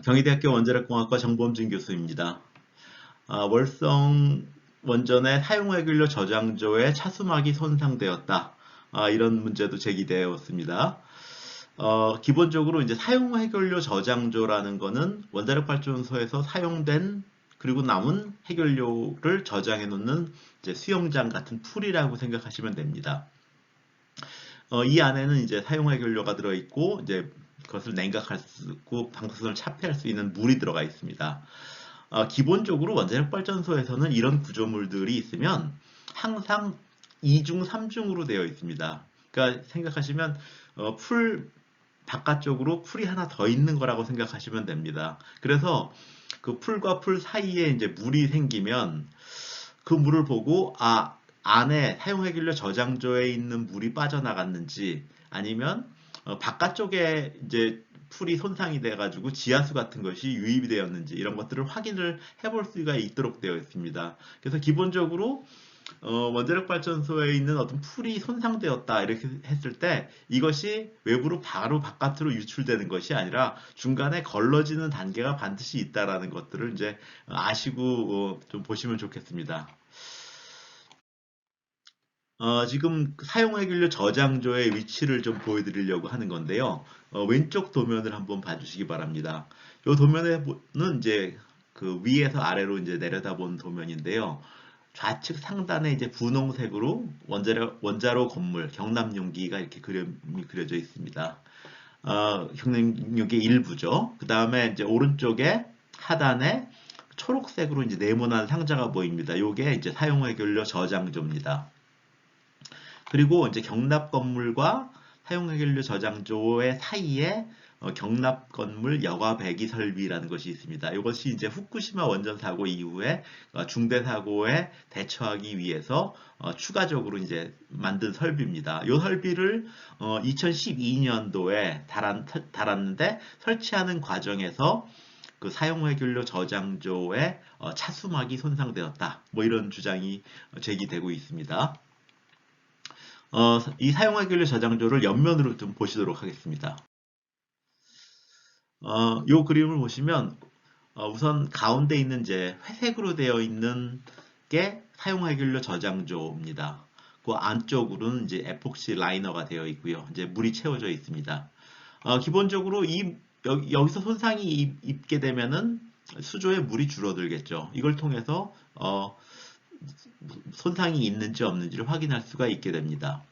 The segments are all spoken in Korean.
경희대학교 원자력공학과 정범진 교수입니다. 아, 월성 원전의 사용해결료 저장조에 차수막이 손상되었다. 아, 이런 문제도 제기되었습니다. 어, 기본적으로 이제 사용 해결료 저장조라는 거는 원자력 발전소에서 사용된 그리고 남은 해결료를 저장해 놓는 수영장 같은 풀이라고 생각하시면 됩니다. 어, 이 안에는 이제 사용 해결료가 들어 있고 이제 그것을 냉각할 수 있고 방사선을 차폐할 수 있는 물이 들어가 있습니다. 어, 기본적으로 원자력 발전소에서는 이런 구조물들이 있으면 항상 2중, 3중으로 되어 있습니다. 그러니까 생각하시면 어, 풀 바깥쪽으로 풀이 하나 더 있는 거라고 생각하시면 됩니다. 그래서 그 풀과 풀 사이에 이제 물이 생기면 그 물을 보고 아 안에 사용해결료 저장조에 있는 물이 빠져나갔는지 아니면 어, 바깥쪽에 이제 풀이 손상이 돼가지고 지하수 같은 것이 유입이 되었는지 이런 것들을 확인을 해볼 수가 있도록 되어 있습니다. 그래서 기본적으로 어, 원자력 발전소에 있는 어떤 풀이 손상되었다 이렇게 했을 때 이것이 외부로 바로 바깥으로 유출되는 것이 아니라 중간에 걸러지는 단계가 반드시 있다라는 것들을 이제 아시고 어, 좀 보시면 좋겠습니다. 어, 지금 사용해결료 저장조의 위치를 좀 보여드리려고 하는 건데요. 어, 왼쪽 도면을 한번 봐주시기 바랍니다. 이 도면에는 이제 그 위에서 아래로 이제 내려다본 도면인데요. 좌측 상단에 이제 분홍색으로 원자로, 원자로 건물 경남 용기가 이렇게 그림이 그려져 있습니다. 어, 경남 용기 일부죠. 그 다음에 이제 오른쪽에 하단에 초록색으로 이제 네모난 상자가 보입니다. 이게 이제 사용 해결료 저장조입니다. 그리고 이제 경납 건물과 사용해결료 저장조의 사이에 어, 경납 건물 여과 배기 설비라는 것이 있습니다. 이것이 이제 후쿠시마 원전 사고 이후에 어, 중대 사고에 대처하기 위해서 어, 추가적으로 이제 만든 설비입니다. 이 설비를 2012년도에 달았는데 설치하는 과정에서 그 사용해결료 저장조의 차수막이 손상되었다. 뭐 이런 주장이 제기되고 있습니다. 어, 이 사용하기를 저장조를 옆면으로 좀 보시도록 하겠습니다. 어, 이 그림을 보시면 어, 우선 가운데 있는 이제 회색으로 되어 있는 게 사용하기로 저장조입니다. 그 안쪽으로는 이제 에폭시 라이너가 되어 있고요. 이제 물이 채워져 있습니다. 어, 기본적으로 이 여, 기서 손상이 입, 게 되면은 수조에 물이 줄어들겠죠. 이걸 통해서 어, 손상이 있는지 없는지를 확인할 수가 있게 됩니다.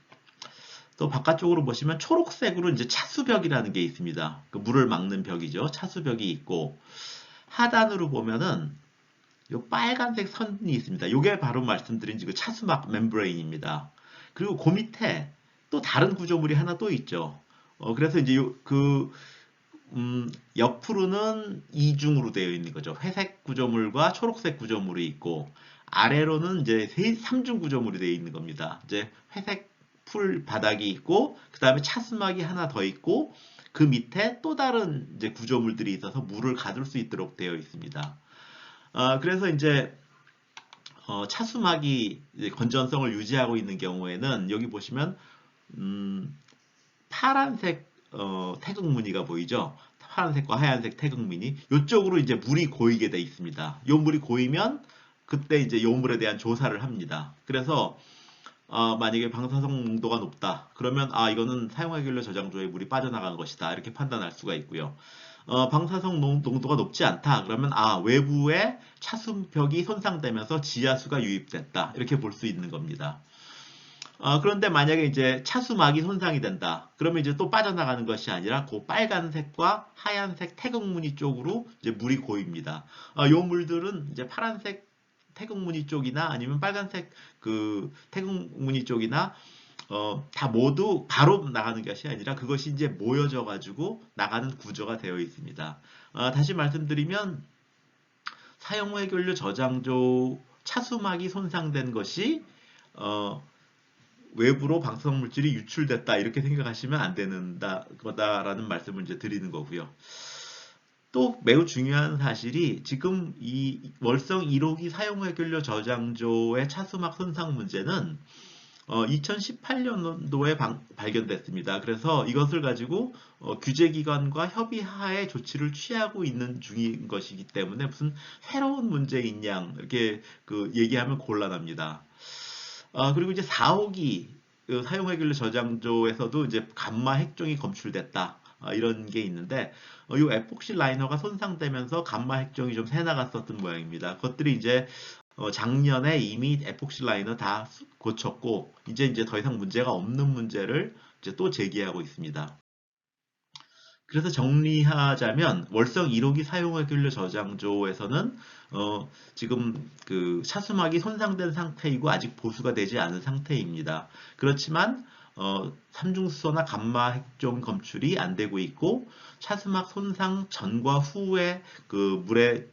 또 바깥쪽으로 보시면 초록색으로 이제 차수벽이라는 게 있습니다. 그 물을 막는 벽이죠. 차수벽이 있고 하단으로 보면은 이 빨간색 선이 있습니다. 이게 바로 말씀드린 그 차수막 멤브레인입니다. 그리고 그 밑에 또 다른 구조물이 하나 또 있죠. 어, 그래서 이제 요, 그 음, 옆으로는 이중으로 되어 있는 거죠. 회색 구조물과 초록색 구조물이 있고 아래로는 이제 3중 구조물이 되어 있는 겁니다. 이제 회색 풀 바닥이 있고 그 다음에 차수막이 하나 더 있고 그 밑에 또 다른 이제 구조물들이 있어서 물을 가둘 수 있도록 되어 있습니다. 어, 그래서 이제 어, 차수막이 이제 건전성을 유지하고 있는 경우에는 여기 보시면 음, 파란색 어, 태극 무늬가 보이죠? 파란색과 하얀색 태극 무늬 이쪽으로 이제 물이 고이게 돼 있습니다. 이 물이 고이면 그때 이제 이 물에 대한 조사를 합니다. 그래서 어, 만약에 방사성 농도가 높다 그러면 아 이거는 사용하길래 저장조에 물이 빠져나간 것이다 이렇게 판단할 수가 있고요. 어, 방사성 농도가 높지 않다 그러면 아 외부에 차수벽이 손상되면서 지하수가 유입됐다 이렇게 볼 수 있는 겁니다. 어, 그런데 만약에 이제 차수막이 손상이 된다. 그러면 이제 또 빠져나가는 것이 아니라 그 빨간색과 하얀색 태극무늬 쪽으로 이제 물이 고입니다. 어, 이 물들은 이제 파란색 태극무늬 쪽이나 아니면 빨간색 그 태극무늬 쪽이나 어, 다 모두 바로 나가는 것이 아니라 그것이 이제 모여져 가지고 나가는 구조가 되어 있습니다. 어, 다시 말씀드리면 사용 후 해결료 저장조 차수막이 손상된 것이 어, 외부로 방사성 물질이 유출됐다 이렇게 생각하시면 안 되는다 거다라는 말씀을 이제 드리는 거고요. 또 매우 중요한 사실이 지금 이 월성 1호기 사용해결료 저장조의 차수막 손상 문제는 어, 2018년도에 발견됐습니다. 그래서 이것을 가지고 어, 규제기관과 협의하에 조치를 취하고 있는 중인 것이기 때문에 무슨 새로운 문제인 양 이렇게 그 얘기하면 곤란합니다. 아, 그리고 이제 4호기 그 사용 해결 저장조에서도 이제 감마 핵종이 검출됐다. 아, 이런 게 있는데 어, 이 에폭시 라이너가 손상되면서 감마 핵종이 좀 새나갔었던 모양입니다. 그것들이 이제 어, 작년에 이미 에폭시 라이너 다 고쳤고 이제 이제 더 이상 문제가 없는 문제를 이제 또 제기하고 있습니다. 그래서 정리하자면 월성 1호기 사용해결료 저장조에서는 어, 지금 그 차수막이 손상된 상태이고 아직 보수가 되지 않은 상태입니다. 그렇지만 어, 삼중수소나 감마 핵종 검출이 안 되고 있고 차수막 손상 전과 후에 그 물의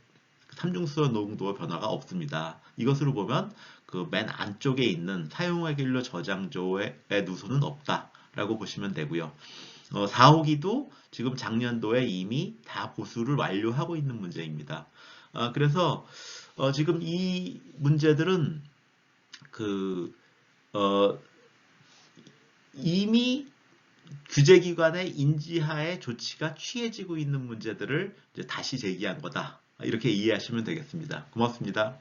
삼중수소 농도 변화가 없습니다. 이것으로 보면 그 맨 안쪽에 있는 사용해결료 저장조의 누수는 없다라고 보시면 되고요. 어, 4호기도 지금 작년도에 이미 다 보수를 완료하고 있는 문제입니다. 아, 그래서 어, 지금 이 문제들은 그 어, 이미 규제기관의 인지하에 조치가 취해지고 있는 문제들을 다시 제기한 거다. 이렇게 이해하시면 되겠습니다. 고맙습니다.